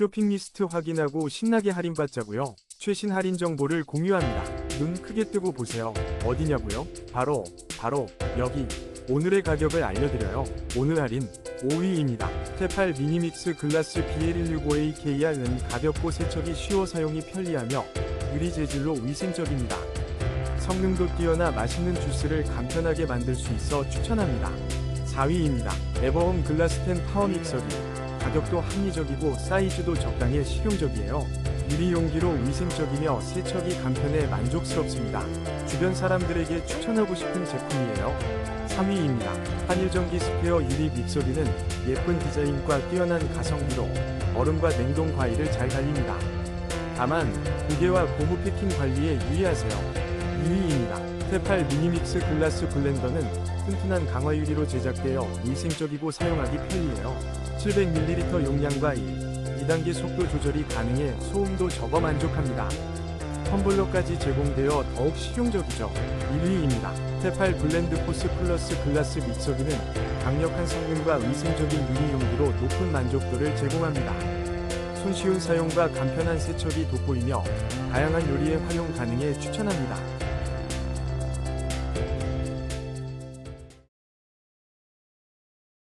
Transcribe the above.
쇼핑 리스트 확인하고 신나게 할인받자고요. 최신 할인 정보를 공유합니다. 눈 크게 뜨고 보세요. 어디냐고요? 바로 바로 여기. 오늘의 가격을 알려드려요. 오늘 할인 5위입니다. 테팔 미니믹스 글라스 BL165AKR은 가볍고 세척이 쉬워 사용이 편리하며 유리 재질로 위생적입니다. 성능도 뛰어나 맛있는 주스를 간편하게 만들 수 있어 추천합니다. 4위입니다. 에버홈 글라스10 파워 믹서기. 가격도 합리적이고 사이즈도 적당해 실용적이에요. 유리 용기로 위생적이며 세척이 간편해 만족스럽습니다. 주변 사람들에게 추천하고 싶은 제품이에요. 3위입니다. 한일전기 스페어 유리 믹서기는 예쁜 디자인과 뛰어난 가성비로 얼음과 냉동 과일을 잘 갈립니다. 다만 무게와 고무 패킹 관리에 유의하세요. 2위입니다. 테팔 미니믹스 글라스 블렌더는 튼튼한 강화 유리로 제작되어 위생적이고 사용하기 편리해요. 700ml 용량과 1, 2단계 속도 조절이 가능해 소음도 적어 만족합니다. 텀블러까지 제공되어 더욱 실용적이죠. 1위입니다. 테팔 블렌드 포스 플러스 글라스 믹서기는 강력한 성능과 위생적인 유리 용기로 높은 만족도를 제공합니다. 손쉬운 사용과 간편한 세척이 돋보이며 다양한 요리에 활용 가능해 추천합니다.